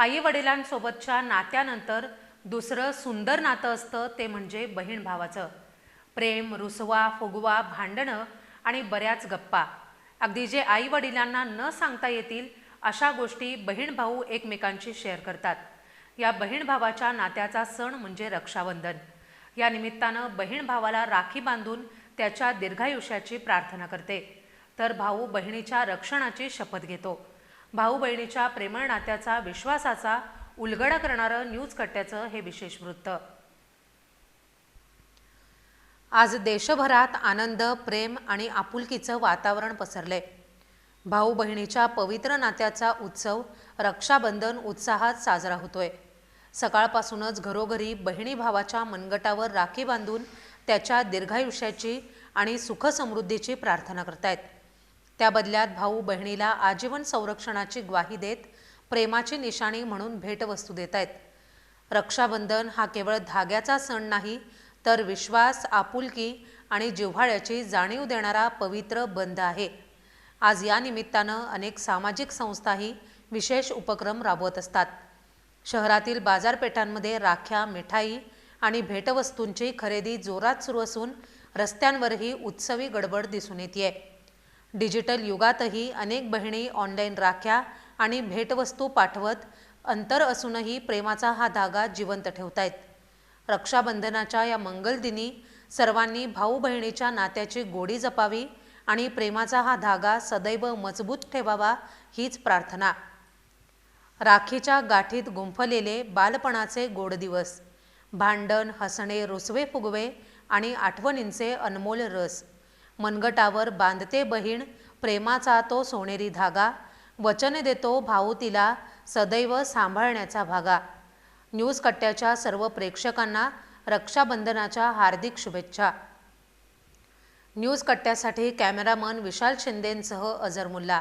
आई वडिलांसोबतच्या नात्यानंतर दुसरं सुंदर नातं असतं ते म्हणजे बहीण भावाचं. प्रेम रुसवा फुगवा भांडणं आणि बऱ्याच गप्पा. अगदी जे आई वडिलांना न सांगता येतील अशा गोष्टी बहीण भाऊ एकमेकांशी शेअर करतात. या बहीण भावाच्या नात्याचा सण म्हणजे रक्षाबंधन. या निमित्तानं बहीण भावाला राखी बांधून त्याच्या दीर्घायुष्याची प्रार्थना करते. तर भाऊ बहिणीच्या रक्षणाची शपथ घेतो. भाऊ बहिणीच्या प्रेमळ नात्याचा विश्वासाचा उलगडा करणारं न्यूज कट्ट्याचं हे विशेष वृत्त. आज देशभरात आनंद प्रेम आणि आपुलकीचं वातावरण पसरले भाऊ बहिणीच्या पवित्र नात्याचा उत्सव रक्षाबंधन उत्साहात साजरा होतोय. सकाळपासूनच घरोघरी बहिणी भावाच्या मनगटावर राखी बांधून त्याच्या दीर्घायुष्याची आणि सुखसमृद्धीची प्रार्थना करतायत. त्या बदल्यात भाऊ बहिणीला आजीवन संरक्षणाची ग्वाही देत प्रेमाची निशाणी म्हणून भेटवस्तू देत आहेत रक्षाबंधन हा केवळ धाग्याचा सण नाही तर विश्वास आपुलकी आणि जिव्हाळ्याची जाणीव देणारा पवित्र बंध आहे. आज या निमित्तानं अनेक सामाजिक संस्थाही विशेष उपक्रम राबवत असतात. शहरातील बाजारपेठांमध्ये राख्या मिठाई आणि भेटवस्तूंची खरेदी जोरात सुरू असून रस्त्यांवरही उत्सवी गडबड दिसून येते डिजिटल युगातही अनेक बहिणी ऑनलाईन राख्या आणि भेटवस्तू पाठवत अंतर असूनही प्रेमाचा हा धागा जिवंत ठेवतायत. रक्षाबंधनाच्या या मंगलदिनी सर्वांनी भाऊ बहिणीच्या नात्याची गोडी जपावी आणि प्रेमाचा हा धागा सदैव मजबूत ठेवावा हीच प्रार्थना. राखीच्या गाठीत गुंफलेले बालपणाचे गोड दिवस. भांडण हसणे रुसवे फुगवे आणि आठवणींचे अनमोल रस. मनगटावर बांधते बहीण प्रेमाचा तो सोनेरी धागा वचन देतो भाऊ तिला सदैव सांभाळण्याचा भागा. न्यूज कट्ट्याच्या सर्व प्रेक्षकांना रक्षाबंधनाच्या हार्दिक शुभेच्छा. न्यूज कट्ट्यासाठी कॅमेरामन विशाल शिंदेंसह अजरमुल्ला